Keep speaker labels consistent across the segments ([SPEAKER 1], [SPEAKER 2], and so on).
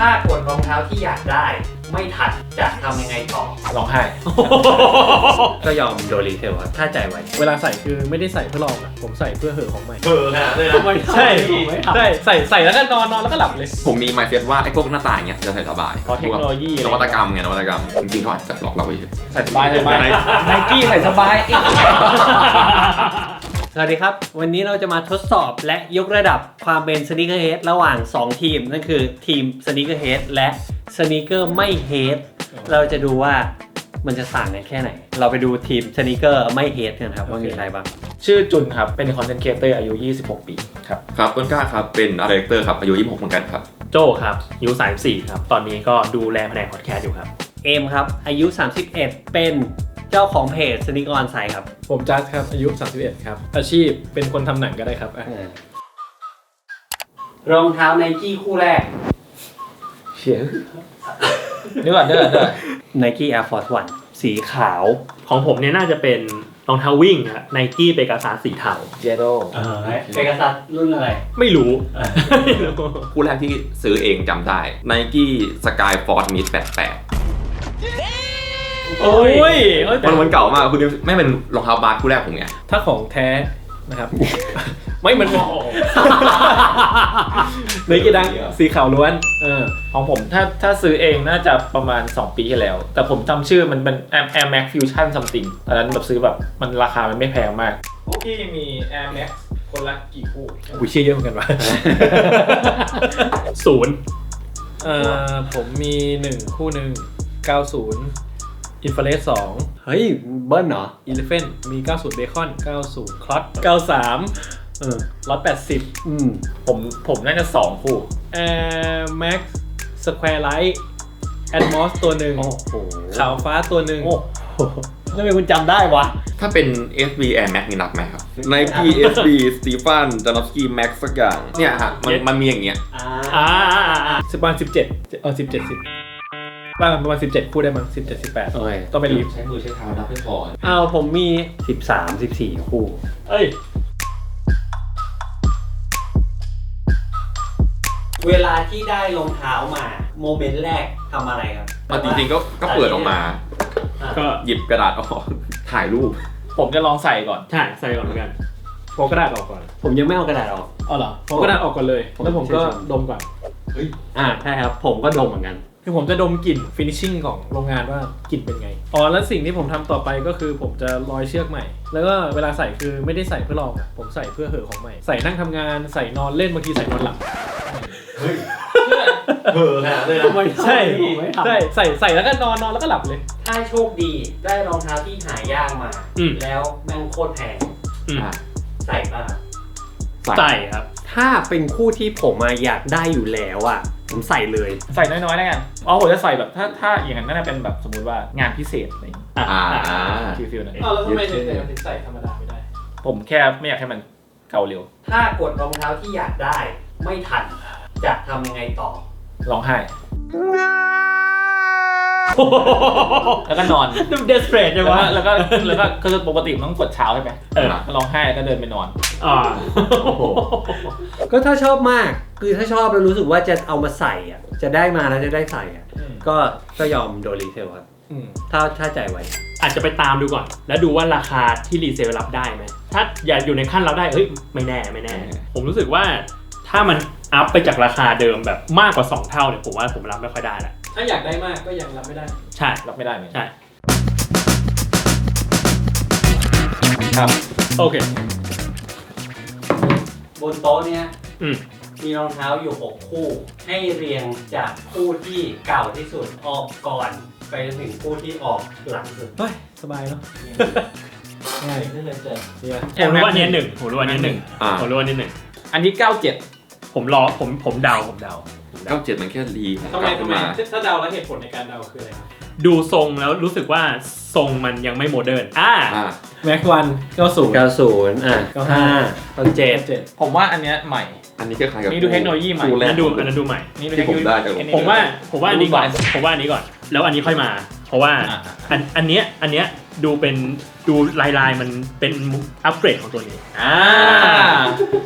[SPEAKER 1] ถ้ากดรองเท้าที่อยากได้ ไม่ทันจะทำยังไงต่อ
[SPEAKER 2] ร้องไห้
[SPEAKER 1] ก็ยอมโดนรีเทลครับถ้าใจไว้
[SPEAKER 3] เวลาใส่คือไม่ได้ใส่เพื่อลองอะผมใส่เพื่อเหอะของใหม่
[SPEAKER 1] เออนะเลยนะ
[SPEAKER 3] ใช่ใช่ใส่ใส่แล้วก็นอนนอนแล้วก็หลับเลย
[SPEAKER 4] ผมมีไมเซ็ตว่าไอ้พวกหน้าต่างเงี้ยจะใส่สบาย
[SPEAKER 3] เพราะเทคโนโลยี
[SPEAKER 4] นวัตกรรมไงนวัตกรรม จริงๆเขาอาจจะหลอกเราไปเฉย
[SPEAKER 2] ใส่สบายใส่สบาย
[SPEAKER 3] ไนกี้ใส่สบาย สวัสดีครับ วันนี้เราจะมาทดสอบและยกระดับความเป็นสนิ a เกอร์เฮดระหว่าง 2 ทีม นั่นคือทีมสนิ a เกอร์เฮดและสนิเกอร์ไม่เฮดเราจะดูว่ามันจะต่างกันแค่ไหน เราไปดูทีมสนิเกอร์ไม่เฮดกันครับว่ามีใครบ้าง
[SPEAKER 2] ชื่อจุนครับ เป็นคอนเทนต์ครีเอเตอร์อายุ 26 ปีครับ
[SPEAKER 4] ครับต้นกล้าครับ เป็นอาร์เรคเตอร์ครับ อายุ 26 เหมือนกันครับ
[SPEAKER 5] โจครับอายุ34 ครับ ตอนนี้ก็ดูแลแผนกพอดแคสต์อยู่ครับ
[SPEAKER 3] เอมครับ อายุ 31 เป็น เจ้าของเพจสนิกออนไซครับ
[SPEAKER 6] ผมจัสครับ อายุ 31 ครับ อาชีพเป็นคนทำหนังก็ได้ครับอะ
[SPEAKER 3] รองเท้าไนกี้คู่แรก
[SPEAKER 2] เชียเดี๋ยวก่อนเดี๋ยวก่อนเดี๋ยวก่อน
[SPEAKER 3] Nike Air Force One สีขาว
[SPEAKER 5] ของผมเนี่ยน่าจะเป็นรองเท้าวิ่งครับไนกี้เปกาซาสีเทา
[SPEAKER 2] เจโด
[SPEAKER 3] เปกาซัสรุ่นอะไร
[SPEAKER 5] ไม่รู้ไม่รู้
[SPEAKER 4] คู่แรกที่ซื้อเองจำได้ Nike Sky Force Mid 88
[SPEAKER 5] โอ้ยเอ้ย
[SPEAKER 4] มันมันเก่ามากคุณดิวไม่เป็นรองเท้าบาสคู่แรกผมไง
[SPEAKER 6] ถ้าของแท้นะครับ ไม่มันในกีดังสีขาวล้วน เออ
[SPEAKER 2] ของผมถ้าถ้าซื้อเองน่าจะประมาณ 2 ปีที่แล้ว แต่ผมจำชื่อมันเป็น Air Air Max Fusion something ตอนนั้นแบบซื้อแบบมันราคามันไม่แพงมากพวกพี่มี Air Max คนละกี่คู่
[SPEAKER 6] อุ้ยเชี่ยเยอะเหมือนกันวะ
[SPEAKER 5] ศูนย์
[SPEAKER 6] เอ่อผมมี1คู่หนึ่ง90 อินฟ a เรส2
[SPEAKER 3] เฮ้ย เบิ้ลเหรอ
[SPEAKER 6] Elephant มี 90 Bacon 90 Clot 93
[SPEAKER 3] เออ
[SPEAKER 6] ล็อต80
[SPEAKER 3] อืม
[SPEAKER 2] ผมผมน่าจะ2คู่
[SPEAKER 6] Air Max Square Light Atmos ตัวหนึ่ง
[SPEAKER 3] โอ้โห
[SPEAKER 6] ขาวฟ้าตัวหนึ่ง
[SPEAKER 3] โอ้โหทำไมคุณจำได้วะ
[SPEAKER 4] ถ้าเป็น SB Air Max นี่นับไหมครับ Nike SB Stefan Janowski Max สักอย่างเนี่ยฮะมันมันมีอย่างเงี้ย
[SPEAKER 3] อ่า
[SPEAKER 5] อ่าอ่าอ่า
[SPEAKER 6] สิบประมาณสิบเจ็ดเออสิบเจ็ดสิบ บ้างประมาณสิบเจ็ดคู่ได้มั้งสิบเจ็ดสิบแปด
[SPEAKER 3] โอเค
[SPEAKER 6] ต้องไปรีบ
[SPEAKER 4] ใช้มือใช้เท้านับไม่พอ
[SPEAKER 3] เอาผมมี13 14คู่
[SPEAKER 5] เอ้ย
[SPEAKER 3] เวลาที่ได้รองเท้ามา โมเมนต์แรกทำอะไรครับ
[SPEAKER 4] มาจริงๆก็ก็เปิดออกมา
[SPEAKER 5] ก็
[SPEAKER 4] หยิบกระดาษออก ถ่ายรูป
[SPEAKER 2] ผมจะลองใส่ก่อน
[SPEAKER 5] ใช่ใส่ก่อนเหมือนกัน
[SPEAKER 6] ผมกระดาษออกก่อน
[SPEAKER 3] ผมยังไม่เอากระดาษออก
[SPEAKER 6] อ๋อเหรอผมกระดาษออกก่อนเลยแล้วผมก็
[SPEAKER 3] ใช่ๆ
[SPEAKER 6] ดมก่อน
[SPEAKER 3] อ่าใช่ครับ ผมก็ดมเหมือนกัน
[SPEAKER 6] คือผมจะดมกลิ่นฟินิชชิ่งของโรงงานว่ากลิ่นเป็นไง อ๋อ แล้วสิ่งที่ผมทำต่อไปก็คือผมจะร้อยเชือกใหม่ แล้วก็เวลาใส่คือไม่ได้ใส่เพื่อลองอะผมใส่เพื่อเหอะของใหม่ ใส่นั่งทำงาน ใส่นอนเล่นบางทีใส่นอนหลับ
[SPEAKER 1] เออนะเลยนะ
[SPEAKER 3] ไม่
[SPEAKER 6] ใช่
[SPEAKER 3] ผมไม่ทำ
[SPEAKER 6] ใช่ใส่ใส่แล้วก็นอนนอนแล้วก็หลับเลย
[SPEAKER 1] ถ้าโชคดีได้รองเท้าที่หายากมา
[SPEAKER 5] อืม
[SPEAKER 1] แล้วแม่งโคตรแพง
[SPEAKER 5] อืม
[SPEAKER 4] อะ
[SPEAKER 1] ใส่ป่ะ
[SPEAKER 5] ใส่ครับ
[SPEAKER 3] ถ้าเป็นคู่ที่ผมอะอยากได้อยู่แล้วอะ ผมใส่เลย
[SPEAKER 2] ใส่น้อยๆแล้วกันอ๋อผมจะใส่แบบถ้าถ้าอย่างนั้นน่าจะเป็นแบบสมมติว่างานพิเศษอะไรอย่างงี้
[SPEAKER 5] อ่า
[SPEAKER 4] อ่า
[SPEAKER 2] ฟิลฟิลนั้น
[SPEAKER 6] อ้าวแล้วทำไมถึงถึงใส่ธรรมดาไม่ได้
[SPEAKER 2] ผมแค่ไม่อยากให้มันเก่าเร็ว
[SPEAKER 1] ถ้ากดรองเท้าที่อยากได้ไม่ทัน จะทำยังไงต่อ
[SPEAKER 2] ร้องไห้ แล้วก็นอน
[SPEAKER 5] ดูเดสเปรสใช่
[SPEAKER 2] แล้ว
[SPEAKER 5] ไหม
[SPEAKER 2] ก็แล้วก็แล้วก็คือปกติมันต้องกดเช้าใช่ไหม
[SPEAKER 5] เออ
[SPEAKER 2] ก็ร้องไห้แล้วก็เดินไปนอน
[SPEAKER 5] อ่า
[SPEAKER 3] ก็ถ้าชอบมากคือถ้าชอบแล้วรู้สึกว่าจะเอามาใส่อะ จะได้มาแล้วจะได้ใส่อะ
[SPEAKER 6] อืม
[SPEAKER 3] ก็ก็ยอมโดนรีเซลครับ
[SPEAKER 6] อืม
[SPEAKER 3] ถ้าถ้าใจไว้
[SPEAKER 5] อาจจะไปตามดูก่อน แล้วดูว่าราคาที่รีเซลรับได้ไหมถ้าอย่าอยู่ในขั้นรับได้เฮ้ยไม่แน่ไม่แน่ ผมรู้สึกว่าถ้ามันอัพไปจากราคาเดิมแบบมากกว่า 2 เท่าเนี่ยผมว่าผมรับไม่ค่อยได้แหละ
[SPEAKER 6] ถ้าอยากได้มากก็ยังรับไม่ได้
[SPEAKER 5] ใช่
[SPEAKER 2] รับไม่ได้ไหม
[SPEAKER 5] ใช่
[SPEAKER 2] ครับ
[SPEAKER 5] โอเค
[SPEAKER 3] บนโต๊ะเนี้ย
[SPEAKER 5] อืม
[SPEAKER 3] มีรองเท้าอยู่ 6 คู่ ให้เรียงจากคู่ที่เก่าที่สุดออกก่อน ไปจนถึงคู่ที่ออกหลังสุด
[SPEAKER 6] เฮ้ย สบายเนาะง่าย
[SPEAKER 1] นี่เลยเจอ
[SPEAKER 6] เนี่ย
[SPEAKER 5] ผมรู้ว่าอันนี้หนึ่งผมรู้ว่าอันนี้หนึ่ง
[SPEAKER 4] อ่า
[SPEAKER 5] ผมรู้ว่าอันนี้หนึ่ง
[SPEAKER 2] อันนี้เก้าเจ็ด
[SPEAKER 5] ผมรอผมผมเดาผมเดาผม เดา
[SPEAKER 4] เก้าเจ็ดมันแค่รี
[SPEAKER 6] ทำไม
[SPEAKER 4] ขึ้
[SPEAKER 6] ทำ
[SPEAKER 4] น
[SPEAKER 6] ไม
[SPEAKER 4] มา
[SPEAKER 6] ถ้าเดาแล้วเหตุผลในการเดาคืออะไรครับ
[SPEAKER 5] ดูทรงแล้วรู้สึกว่าทรงมันยังไม่โมเดิร์นอ่า
[SPEAKER 4] อ่า
[SPEAKER 6] แม็กวันเก้าศูนย์
[SPEAKER 3] 90อะ
[SPEAKER 6] 95
[SPEAKER 3] 95
[SPEAKER 6] เจ็ดเจ็ด
[SPEAKER 2] ผมว่าอันเนี้ยใหม่
[SPEAKER 4] อันนี้ก็คล้ายกับ
[SPEAKER 2] นี่ดูเทคโนโลยีใหม่
[SPEAKER 4] คู่แร
[SPEAKER 5] อัน
[SPEAKER 4] ก
[SPEAKER 5] นั้นดูอันนั้นดูใหม่
[SPEAKER 2] นี่ดู
[SPEAKER 4] ที่ผมได้จาก
[SPEAKER 2] อันนี้
[SPEAKER 5] ผมว่าผมว่าอันนี้ก่อน
[SPEAKER 2] ดู
[SPEAKER 5] ผมว่าอันนี้ก่อน แล้วอันนี้ค่อยมา เพราะว่า
[SPEAKER 2] อ่า
[SPEAKER 5] อันอันเนี้ยอันเนี้ย ดูเป็นดูลายลายๆมันเป็นอัปเกรดของตัวนี้
[SPEAKER 2] อ่า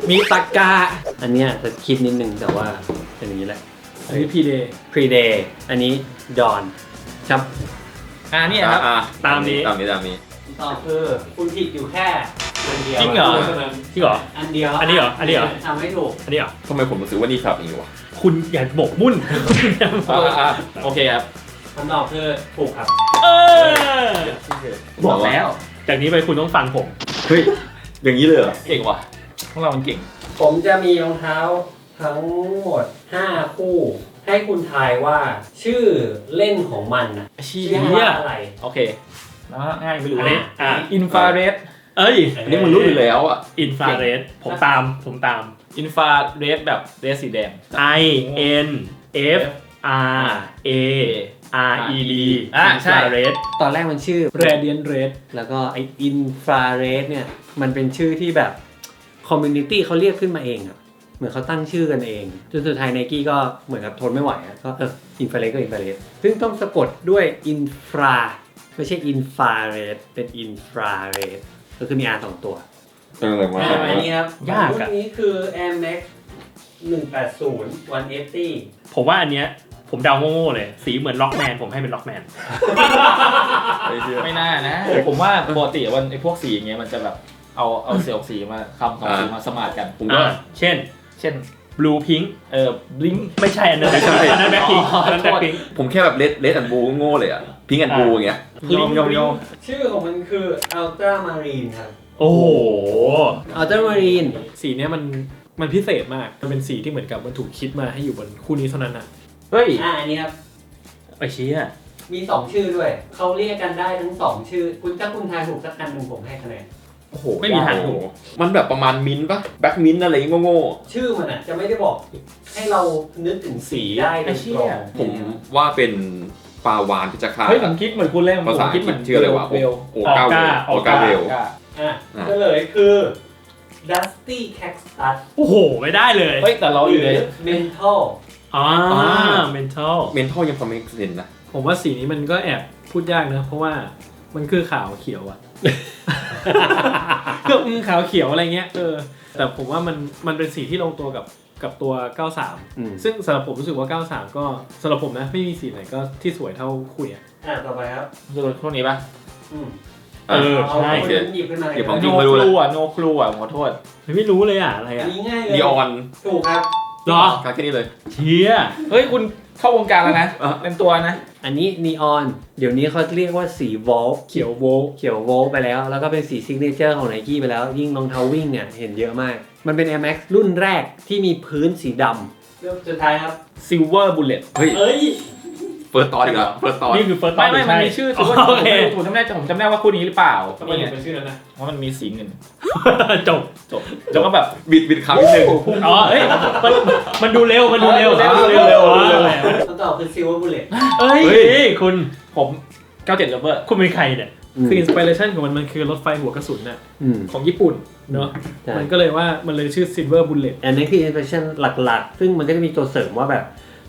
[SPEAKER 6] มีตะกา
[SPEAKER 3] อันเนี้ยจะคิดนิดนึงแต่ว่าเป็นอย่างนี้แหละ
[SPEAKER 6] อันนี้พีเดย์
[SPEAKER 3] พรีเดย์อันนี้ดอนครับ
[SPEAKER 2] อ่านี่ครับ
[SPEAKER 4] อะ
[SPEAKER 5] ตามนี้
[SPEAKER 4] ตามนี้ตามนี้
[SPEAKER 3] ต่อคือคุณผิดอยู่แค่อันเดียว
[SPEAKER 2] จริงเหรอ
[SPEAKER 5] ที่เหรอ
[SPEAKER 3] อันเดียว
[SPEAKER 5] อันนี้เหรออันนี้เหรอ
[SPEAKER 3] ทำให้ถูก
[SPEAKER 5] อันนี้เหรอ
[SPEAKER 4] ทำไมผมรู้สึกว่านี่ครับอย่างนี้วะ
[SPEAKER 5] คุณอย่าบกมุ่น
[SPEAKER 2] อ่าอ่าโอเคครับ
[SPEAKER 3] คำตอบคือถูกครับ
[SPEAKER 5] เออ
[SPEAKER 2] บอกแล้ว
[SPEAKER 5] จากนี้ไปคุณต้องฟังผม
[SPEAKER 4] เฮ้ย อย่างนี้เลยเหรอ
[SPEAKER 2] เก่งว่ะพวกเรามันเก่ง
[SPEAKER 3] ผมจะมีรองเท้าทั้งหมด 5 คู่ ให้คุณทายว่าชื่อเล่นของมันนะ
[SPEAKER 2] เชี่
[SPEAKER 3] ชื่อว่าอะไร
[SPEAKER 2] โอเคแล้วง่ายไม่รู้
[SPEAKER 5] อันนี้อะ
[SPEAKER 2] อินฟราเรด
[SPEAKER 5] เอ้ย
[SPEAKER 4] อันนี้มันรู้อยู่แล้วอะ
[SPEAKER 5] อินฟราเรดผมตาม ผมตาม
[SPEAKER 2] อินฟราเรดแบบเรดสีแดง
[SPEAKER 5] I N F R A R E D
[SPEAKER 2] อะใช่
[SPEAKER 5] infrared
[SPEAKER 3] ตอนแรกมันชื่อ
[SPEAKER 6] เรเดียนเรด
[SPEAKER 3] แล้วก็ไออินฟราเรดเนี่ยมันเป็นชื่อที่แบบคอมมูนิตี้เขาเรียกขึ้นมาเองอะเหมือนเขาตั้งชื่อกันเองจนสุดท้ายไนกี้ก็เหมือนกับทนไม่ไหวอะก็เอออินฟราเรดก็อินฟราเรดซึ่งต้องสะกดด้วยอินฟราไม่ใช่อินฟราเรดเป็นอินฟราเรดก็คือมี R สองตัว
[SPEAKER 4] เอออะไรวะ
[SPEAKER 3] อันนี้ครับ
[SPEAKER 5] ยากอะ
[SPEAKER 3] รุ่นนี้คือ Air Max 180 180
[SPEAKER 5] ผมว่าอันเนี้ย ผมเดาโง่ๆเลย สีเหมือนล็อกแมนผมให้เป็นล็อกแมน
[SPEAKER 4] ไม่เชื่อ
[SPEAKER 2] ไม่น่านะ ผมว่าปกติวันไอ้พวกสีอย่างเงี้ยมันจะแบบเอาเอาเซลล์สีมาคำสองสีมาสมาร์ทกัน
[SPEAKER 4] ผมก็
[SPEAKER 5] อ่าเช่น
[SPEAKER 2] เช่น
[SPEAKER 5] blue pink
[SPEAKER 2] เออบลิง
[SPEAKER 5] ไม่ใช่อันนั้น
[SPEAKER 4] ไม่ใช่
[SPEAKER 5] อันนั้นแบ็คพิง
[SPEAKER 2] อ๋อ
[SPEAKER 5] อันนั้นแบ็คพิง
[SPEAKER 4] ผมแค่แบบเลดเลดแอนบูโง่เลยอะพิงแอนบูอย่างเงี้ย
[SPEAKER 2] ยอมยอมยอม
[SPEAKER 3] ชื่อของมันคือ Ultra Marine ครับ
[SPEAKER 5] โอ้โห
[SPEAKER 3] Ultra Marine
[SPEAKER 6] สีเนี้ยมันมันพิเศษมาก มันเป็นสีที่เหมือนกับมันถูกคิดมาให้อยู่บนคู่นี้เท่านั้นนะ
[SPEAKER 2] เฮ้ย
[SPEAKER 3] อ่าอันนี้ครับ
[SPEAKER 5] ไอ้เชี่ย
[SPEAKER 3] มี2ชื่อด้วย เขาเรียกกันได้ทั้ง2ชื่อ คุณถ้าคุณทายถูกสักอันหนึ่งผมให้คะแนน
[SPEAKER 4] โอ้โห
[SPEAKER 5] ไม่มีทาง
[SPEAKER 4] โอ้โหมันแบบประมาณมิ้นท์ปะแบ็คมิ้นท์อะไรอย่างเงี้ยโง่
[SPEAKER 3] ชื่อมันอะ จะไม่ได้บอก ให้เรานึกถึงสีได้โด
[SPEAKER 2] ไอ้
[SPEAKER 3] ย
[SPEAKER 2] เชี่
[SPEAKER 3] ตร
[SPEAKER 2] ย
[SPEAKER 3] ง
[SPEAKER 4] ๆผมว่าเป็นปลาวานพิจคาต
[SPEAKER 2] เฮ้ยผมคิดเหมือนคุณเล่น
[SPEAKER 4] ภาษา
[SPEAKER 2] ผม
[SPEAKER 4] อั
[SPEAKER 2] คิ
[SPEAKER 4] ง
[SPEAKER 2] ด
[SPEAKER 4] ก
[SPEAKER 2] เห
[SPEAKER 4] ฤ
[SPEAKER 2] มื
[SPEAKER 4] ษ
[SPEAKER 2] อน
[SPEAKER 4] ชื่ออะไรวะ
[SPEAKER 2] เวล
[SPEAKER 4] โอก้าเวลโอก้าเวล
[SPEAKER 2] กล้า
[SPEAKER 3] อะ
[SPEAKER 4] อะ
[SPEAKER 3] ก็เลยคือ Dusty Cactus
[SPEAKER 5] โอ้โห ไม่ได้เลย
[SPEAKER 2] เฮ้ยแต่เราอยู่ใน
[SPEAKER 3] Mental
[SPEAKER 5] อ่า
[SPEAKER 2] อ่า
[SPEAKER 5] mental
[SPEAKER 4] เมนทัลยังพอมีเซนนะ
[SPEAKER 6] ผมว่าสีนี้มันก็แอบพูดยากนะ เพราะว่ามันคือขาวเขียวอะ ก็อืมขาวเขียวอะไรเงี้ยเออแต่ผมว่ามันมันเป็นสีที่ลงตัวกับกับตัว 93
[SPEAKER 3] อืม
[SPEAKER 6] ซึ่งสำหรับผมรู้สึกว่า 93 ก็สำหรับผมนะไม่มีสีไหนก็ที่สวยเท่าคุยอะ
[SPEAKER 3] อะต่อไปครับ
[SPEAKER 2] คือพวกนี้ปะ
[SPEAKER 3] อืม
[SPEAKER 5] เออ
[SPEAKER 3] เอา
[SPEAKER 5] ใช่
[SPEAKER 3] คนนั้นหยิบขึ้นมาเลย
[SPEAKER 4] เดี๋ยวผม
[SPEAKER 2] โนครูอะโนครูอะผมขอโทษ
[SPEAKER 5] ไม่รู้เลยอะอะไร
[SPEAKER 3] อัน
[SPEAKER 5] อะ
[SPEAKER 3] นี้ง่ายเลย
[SPEAKER 4] นีออน
[SPEAKER 3] ถูกครับ
[SPEAKER 5] เหรอ
[SPEAKER 4] การแค่นี้เลย
[SPEAKER 5] เชี่ย
[SPEAKER 2] เฮ้ยคุณเข้าวงการแล้วนะ
[SPEAKER 4] อะ
[SPEAKER 2] เป็นตัวนะ
[SPEAKER 3] อันนี้นีออน เดี๋ยวนี้เขาเรียกว่าสีวอล
[SPEAKER 6] เขียวโวลต์
[SPEAKER 3] เขียวโวลต์ไปแล้ว แล้วก็เป็นสีซิกเนเจอร์ของไนกี้ไปแล้ว ยิ่งรองเท้าวิ่งเนี่ยเห็นเยอะมาก มันเป็น Air Max รุ่นแรกที่มีพื้นสีดำเรื่องสุดท้ายครับ
[SPEAKER 2] ซิลเวอร์บุลเลต
[SPEAKER 4] เฮ้ย
[SPEAKER 3] เอ้ย
[SPEAKER 4] เฟิร์สตอนอีกแล้วเฟิร์สตอน
[SPEAKER 5] นี่คือ first
[SPEAKER 2] ไม่
[SPEAKER 5] thought
[SPEAKER 2] ไม่
[SPEAKER 5] หรือ
[SPEAKER 2] มัน
[SPEAKER 5] ใช่
[SPEAKER 2] มีชื่อ
[SPEAKER 5] อ๋
[SPEAKER 2] ซิ
[SPEAKER 5] อ
[SPEAKER 2] ลเวอร์
[SPEAKER 5] โอเค
[SPEAKER 2] ผมจำได้ผมจำได้ว่าคู่นี้หรือเปล่า
[SPEAKER 6] ทำไมถึงเป็นชื่อนั้นนะ
[SPEAKER 2] เพราะมันมีสีเงิน
[SPEAKER 5] จบ
[SPEAKER 2] จบแล้วก็แบบ
[SPEAKER 4] บิดบิดคำนิดนึง
[SPEAKER 5] อ๋อเอ้ยมันมันดูเร็วมันดูเร็ว
[SPEAKER 2] เร็ว
[SPEAKER 5] มันดูเร็วเร็วอะ
[SPEAKER 3] คำตอบคือ Silver Bullet
[SPEAKER 5] เอ้ย
[SPEAKER 4] เฮ้ย
[SPEAKER 5] คุณ
[SPEAKER 2] ผม97เลเวอร์
[SPEAKER 5] คุณเป็นใครเนี่ย
[SPEAKER 6] คืออินสปิเรชันของมันมันคือรถไฟหัวกระสุนน่ะ
[SPEAKER 3] อืม
[SPEAKER 6] ของญี่ปุ่นเนาะ
[SPEAKER 3] ใช่
[SPEAKER 6] มันก็เลยว่ามันเลยชื่อ Silver Bullet
[SPEAKER 3] อันนี้คือ inspiration หลักๆ ซึ่งมันก็จะมีตัวเสริมว่าแบบ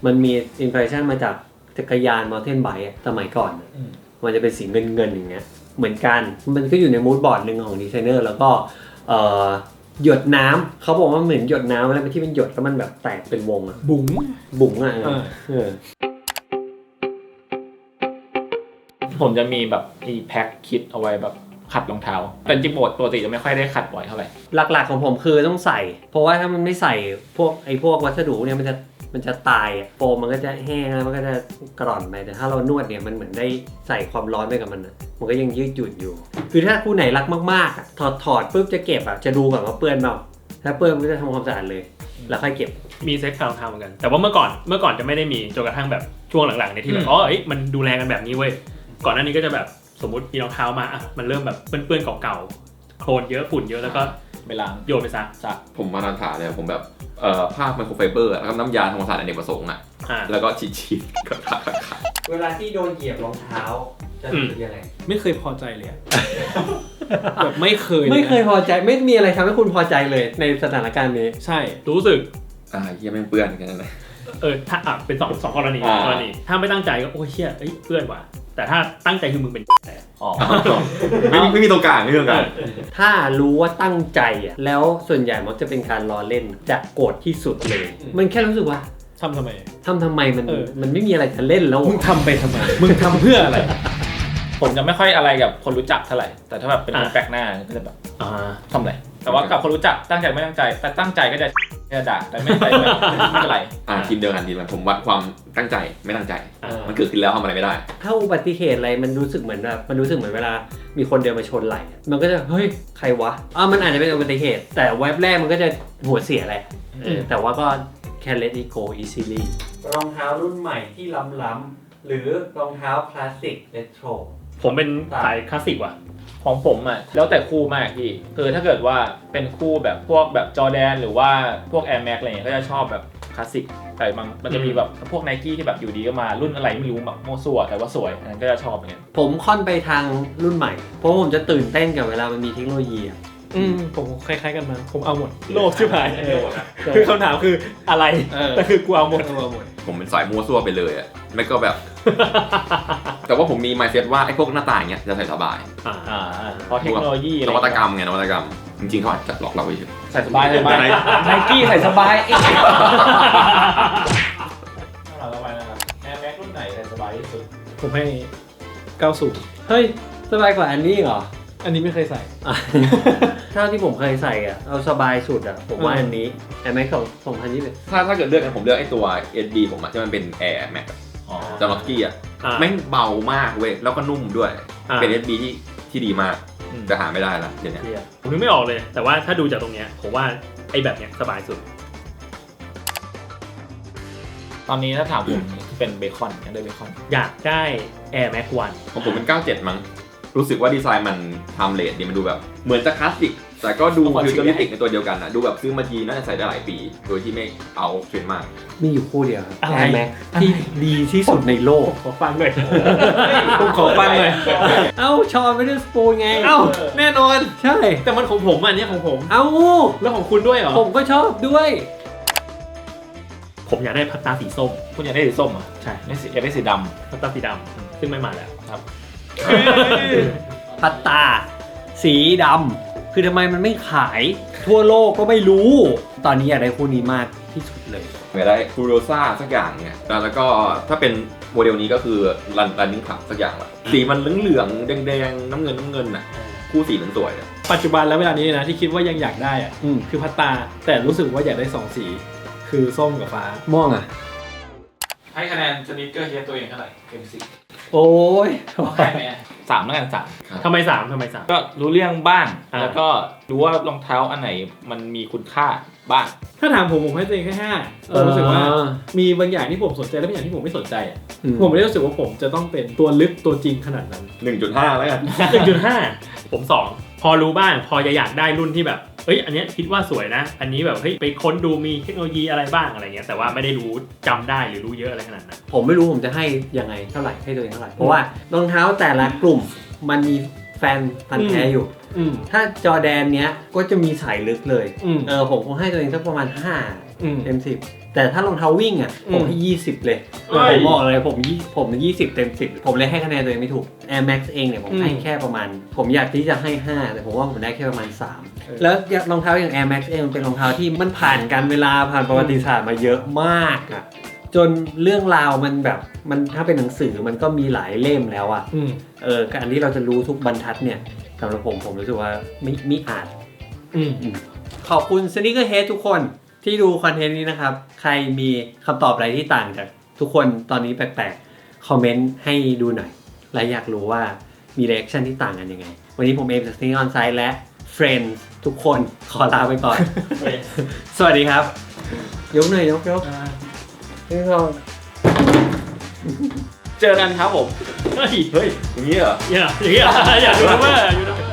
[SPEAKER 3] มันมี inspiration มาจาก จักรยาน mountain bike อะสมัยก่อนอะ
[SPEAKER 2] อืม
[SPEAKER 3] มันจะเป็นสีเงินเงินๆอย่างเงี้ยเหมือนกันมันก็อยู่ในมูดบอร์ดหนึ่งของดีไซเนอร์แล้วก็เอ่อหยดน้ำเขาบอกว่าเหมือนหยดน้ำอะไรที่เป็นหยดแล้วมันแบบแตกเป็นวงอะ
[SPEAKER 6] บุ๋ง
[SPEAKER 3] บุ๋งอะ
[SPEAKER 6] อ่า
[SPEAKER 3] เออ
[SPEAKER 2] ผมจะมีแบบอีแพ็คคิดเอาไว้แบบขัดรองเท้า แต่จริงๆปกติจะไม่ค่อยได้ขัดบ่อยเท่าไหร่
[SPEAKER 3] หลักๆของผมคือต้องใส่ เพราะว่าถ้ามันไม่ใส่พวกไอ้พวกวัสดุเนี่ยมันจะ มันจะตายอะโฟมมันก็จะแห้งแล้วมันก็จะกร่อนไปแต่ถ้าเรานวดเนี่ยมันเหมือนได้ใส่ความร้อนไปกับมันอะมันก็ยังยืดหยุ่นอยู่ คือถ้าคู่ไหนรักมากๆอะถอดถอดปุ๊บจะเก็บอะจะดูก่อนว่าเปื้อนเปล่าถ้าเปื้อนมันก็จะทำความสะอาดเลย แล้วค่อยเก็บ
[SPEAKER 5] มีเซ็กซ์ฟาวทำเหมือนกัน แต่ว่าเมื่อก่อนเมื่อก่อนจะไม่ได้มีจนกระทั่งแบบช่วงหลังๆเนี่ยที่แบ
[SPEAKER 2] อื
[SPEAKER 5] บ
[SPEAKER 2] ม
[SPEAKER 5] อ๋อเอ้ยมันดูแลกันแบบนี้เว้ยก่อนหน้านี้ก็จะแบบสมมติมีรองเท้ามาอะมันเริ่มแบบเปื้อนๆเก่าๆ โคลนเยอะฝุ่นเยอะแล้วก็
[SPEAKER 2] ไปล้าง
[SPEAKER 5] โยนไปซะ
[SPEAKER 2] ซัก
[SPEAKER 4] ผมมาตรฐานเลยผมแบบเอ่อผ้าไมโครไฟเบอร์แล้วก็น้ำยาทำความสะอาดอเนกประสงค์อะ
[SPEAKER 5] อ่า
[SPEAKER 4] แล้วก็ฉีดฉีดๆกับทากับทา
[SPEAKER 3] เวลาที่โดนเหยียบรองเท้า จะรู้สึกยังไง
[SPEAKER 6] ไม่เคยพอใจเลยอะแบบไม่เคยล
[SPEAKER 3] ไม่เคย
[SPEAKER 6] นะ
[SPEAKER 3] พอใจไม่มีอะไรทำให้คุณพอใจเลยในสถานการณ์นี้
[SPEAKER 6] ใช่
[SPEAKER 5] รู้สึก
[SPEAKER 4] อ่าเยี่ยแม่งเปื้อนกันนะ
[SPEAKER 5] เออถ้าอะเป็นสองสองกรณี
[SPEAKER 4] อ่า
[SPEAKER 5] กรณีถ้าไม่ตั้งใจก็โอ้ยเชี่ยเอ้ยเพื่อนว่ะแต่ถ้าตั้งใจคือมึงเป็นแต่
[SPEAKER 2] อ๋อ
[SPEAKER 4] ไม่มีไม่มีตรงกลางไม่มีตรงกลาง
[SPEAKER 3] ถ้ารู้ว่าตั้งใจอะแล้วส่วนใหญ่มักจะเป็นการล้อเล่นจะโกรธที่สุดเลย มันแค่รู้สึกว่า
[SPEAKER 6] ทำทำไม
[SPEAKER 3] ทำทำไมมัน
[SPEAKER 6] เออ
[SPEAKER 3] มันไม่มีอะไรจะเล่นแล้ว
[SPEAKER 6] มึงทำไปทำไม มึงทำเพื่ออะไร
[SPEAKER 2] ผมจะไม่ค่อยอะไรกับคนรู้จักเท่าไหร่ แต่ถ้าแบบเป็นคน
[SPEAKER 5] อะ
[SPEAKER 2] แปลกหน้าก็จะแบบ
[SPEAKER 5] อ่า
[SPEAKER 2] ทำอะไร แต่ว่ากับคนรู้จักตั้งใจไม่ตั้งใจ แต่ตั้งใจก็จะ จะด่าแต่ไม่ตั้งใจไม่ไม่เป็นไร
[SPEAKER 4] อ่าทีมเดียวกันทีมกันผมวัดความตั้งใจไม่ตั้งใจ
[SPEAKER 5] อ่า
[SPEAKER 4] มันเกิดขึ้นแล้วทำอะไรไม่ได้
[SPEAKER 3] ถ้าอุบัติเหตุอะไรมันรู้สึกเหมือนแบบมันรู้สึกเหมือนเวลา มีคนเดินมาชนไหล่อะมันก็จะเฮ้ยใครวะอ่ามันอาจจะเป็นอุบัติเหตุ แต่แว็บแรกมันก็จะหัวเสียแหละเออแต่ว่าก็ can let it go easily รองเท้ารุ่นใหม่ที่ล้ำๆหรือรองเท้าคลาสสิกเรโทร
[SPEAKER 5] ผมเป็นสายคลาสสิกว่ะ
[SPEAKER 2] ของผมอะแล้วแต่คู่มากพี่คือถ้าเกิดว่าเป็นคู่แบบพวกแบบจอแดน หรือว่าพวก Air Max อะไรเงี้ยก็จะชอบแบบคลาสสิกแต่บางมันจะมีแบบพวกไนกี้ที่แบบอยู่ดีก็มารุ่นอะไรไม่รู้แบบโมวซัวแต่ว่าสวยอันนั้นก็จะชอบเหมือนกัน
[SPEAKER 3] ผมค่อนไปทางรุ่นใหม่ เพราะผมจะตื่นเต้นกับเวลามันมีเทคโนโลยีอะ
[SPEAKER 6] อืมผมคล้ายๆกันมาผมเอาหมดโลกชิบหาย
[SPEAKER 2] เออ
[SPEAKER 6] คือคำถามคืออะไร
[SPEAKER 3] เออ
[SPEAKER 6] แต่คือกูเอาหมด
[SPEAKER 3] เอาหมด
[SPEAKER 4] ผมเป็นสายมั่วซั่วไปเลยอะไม่ก็แบบ แต่ว่าผมมี mindset ว่าไอ้พวกหน้าต่างเนี้ยจะใส่สบาย
[SPEAKER 5] อ่า
[SPEAKER 2] อ่าเพราะเทคโนโลยีอะ
[SPEAKER 4] น
[SPEAKER 2] ไร
[SPEAKER 4] วัตกรรมไงนวัตกรรม จริงๆเขาอาจจะหลอกเราไปเฉย
[SPEAKER 2] ใส่สบายใส่สบาย
[SPEAKER 4] ไหน
[SPEAKER 2] ไนกี้ใส่สบายเองเราต่อไปนะครับ Air Max รุ่นไหนใส่สบายที่สุด
[SPEAKER 6] ผมให้90
[SPEAKER 3] เฮ้ยสบายกว่าอันนี้เหรอ
[SPEAKER 6] อันนี้ไม่เคยใส่
[SPEAKER 3] อะเท่าที่ผมเคยใส่อะเอาสบายสุดอะผมว่า
[SPEAKER 6] อืม
[SPEAKER 3] อันนี้ Air Max ของ2021
[SPEAKER 4] ถ้าถ้าเกิดเลือกกันผมเลือกไอ้ตัว SB ผมอะที่มันเป็น Air Max
[SPEAKER 2] อ๋อ
[SPEAKER 4] จานอฟกี้อะ
[SPEAKER 5] อ่า
[SPEAKER 4] แม่งเบามากเว้ยแล้วก็นุ่มด้วย
[SPEAKER 5] อ่า
[SPEAKER 4] เป็น SB ที่ที่ดีมาก
[SPEAKER 2] อืม
[SPEAKER 4] จะหาไม่ได้ละเดี๋ยวนี้
[SPEAKER 2] เทียบ
[SPEAKER 5] ผมนึกไม่ออกเลย แต่ว่าถ้าดูจากตรงเนี้ยผมว่าไอ้แบบเนี้ยสบายสุด
[SPEAKER 2] ตอนนี้ถ้าถามผมเป็นเบคอนยังได้เบคอน
[SPEAKER 5] อยากได้ Air Max
[SPEAKER 4] ของผมเป็น 97 มั้ง รู้สึกว่าดีไซน์มันทำเลดดีมันดูแบบ เหมือนจะคลาสสิก แต่ก็ดูฟิวเจอริสติกในตัวเดียวกันอะดูแบบซื้อมาทีน่าจะใส่ได้หลายปี โดยที่ไม่เอาเทรนด์มาก
[SPEAKER 3] มีอยู่คู่เดียวครับ
[SPEAKER 5] อะไร
[SPEAKER 3] Air Max ที่ดีที่สุดในโลก
[SPEAKER 5] ขอฟังหน่อย
[SPEAKER 6] ผมขอฟังเลย
[SPEAKER 3] เอ้าชอนไม่ได้สปูนไง
[SPEAKER 6] เอ้าแน่นอน
[SPEAKER 3] ใช่
[SPEAKER 6] แต่มันของผมอันเนี้ยของผม
[SPEAKER 3] เอ้า
[SPEAKER 6] แล้วของคุณด้วยเหรอ
[SPEAKER 3] ผมก็ชอบด้วย
[SPEAKER 5] ผมอยากได้พัตตาสีส้ม
[SPEAKER 2] คุณอยากได้สีส้มเหรอะ
[SPEAKER 5] ใช่
[SPEAKER 2] ไม่สีอยากได้สีด
[SPEAKER 5] พัตตาสีดำซึ่งไม่มาแล้วำ
[SPEAKER 2] ครับ
[SPEAKER 3] พัตตา สีดำ คือทำไมมันไม่ขายทั่วโลกก็ไม่รู้ ตอนนี้อยากได้คู่นี้มากที่สุดเลย
[SPEAKER 4] เหมือนได้คูโรซ่าสักอย่างเนี่ยแล้วแล้วก็ถ้าเป็นโมเดลนี้ก็คือรันรันนิ่งขับสักอย่างละสีมันเหลืองๆแดงๆน้ำเงินน้ำเงินน่ะคู่สีมันสวยอะ
[SPEAKER 6] ปัจจุบันแล้วเวลานี้นะที่คิดว่ายังอยากได้อะ
[SPEAKER 3] อืม
[SPEAKER 6] คือพัตตา แต่รู้สึกว่าอยากได้สองสี คือส้มกับฟ้า
[SPEAKER 3] ม่วงอะ
[SPEAKER 2] ให้คะแนนสนิเกอร์เฮดตัวเองเท่าไหร่เต็มสิบ
[SPEAKER 3] โอ้ย
[SPEAKER 2] ให้ไหมสามแล้วกันสาม
[SPEAKER 5] ทำไมสามทำไมสาม
[SPEAKER 2] ก็รู้เรื่องบ้าง
[SPEAKER 5] อ่า
[SPEAKER 2] แล้วก็รู้ว่ารองเท้าอันไหนมันมีคุณค่าบ้าง
[SPEAKER 6] ถ้าถามผมผมให้ตัวเองแค่ห้าผมรู้สึกว่ามีบางอย่างที่ผมสนใจและบางอย่างที่ผมไม่สนใจอะ
[SPEAKER 3] อืม
[SPEAKER 6] ผมไม่ได้รู้สึกว่าผมจะต้องเป็นตัวลึกตัวจริงขนาดนั้น
[SPEAKER 4] 1.5แล้วกัน
[SPEAKER 5] หนึ่งจุดห้าผมสองพอรู้บ้าง พอจะอยากได้รุ่นที่แบบ เอ้ยอันเนี้ยคิดว่าสวยนะ อันนี้แบบเฮ้ยไปค้นดูมีเทคโนโลยีอะไรบ้างอะไรเงี้ยแต่ว่าไม่ได้รู้จำได้หรือรู้เยอะอะไรขนาดนั้น
[SPEAKER 3] ผมไม่รู้ผมจะให้ยังไงเท่าไหร่ให้ตัวเองเท่าไหร่เพราะว่ารองเท้าแต่ละกลุ่มมันมีแฟนพันธุ์แท้อยู่
[SPEAKER 6] อืม
[SPEAKER 3] ถ้าจอแดนเนี้ยก็จะมีสายลึกเลย
[SPEAKER 6] อืม
[SPEAKER 3] เออผมคงให้ตัวเองสักประมาณ
[SPEAKER 6] อืม
[SPEAKER 3] 5เต็ม10 แต่ถ้ารองเท้าวิ่งอะผมให้20เลย
[SPEAKER 5] เอ้ย
[SPEAKER 3] ผมบอกเลยผมยี่ผม20เต็ม10ผมเลยให้คะแนนตัวเองไม่ถูก Air Max เองเนี่ยผมให้
[SPEAKER 6] อืม
[SPEAKER 3] แค่ประมาณ ผมอยากที่จะให้5แต่ผมว่าผมได้แค่ประมาณ
[SPEAKER 6] เออ
[SPEAKER 3] 3แล้วรองเท้าอย่าง Air Max เองมันเป็นรองเท้าที่มันผ่านการเวลาผ่านประวัติศาสตร์มาเยอะมากอะจนเรื่องราวมันแบบมันถ้าเป็นหนังสือมันก็มีหลายเล่มแล้วอะ
[SPEAKER 6] อืม
[SPEAKER 3] เออการที่เราจะรู้ทุกบรรทัดเนี่ยสำหรับผมผมรู้สึกว่าไม่ไม่อาจ
[SPEAKER 6] อืม
[SPEAKER 3] ขอบคุณ Sneaker Head ทุกคน ที่ดูคอนเทนต์นี้นะครับ ใครมีคำตอบอะไรที่ต่างจากทุกคนตอนนี้แปลกๆ คอมเมนต์ให้ดูหน่อย และอยากรู้ว่ามีเรีแอคชั่นที่ต่างกันยังไง วันนี้ผมเอมจาก Sneaker On Site และ Friends ทุกคนขอลาไปก่อน สวัสดีครับ ยกหน่อยยกยกนี่เรา
[SPEAKER 2] เจอกันครับผม
[SPEAKER 5] เฮ้ย
[SPEAKER 4] เฮ้ยอย่างนี้เหรอ
[SPEAKER 5] อย่าอย่างเงี้ยอย่าดูนะเว้ยอยู่นะ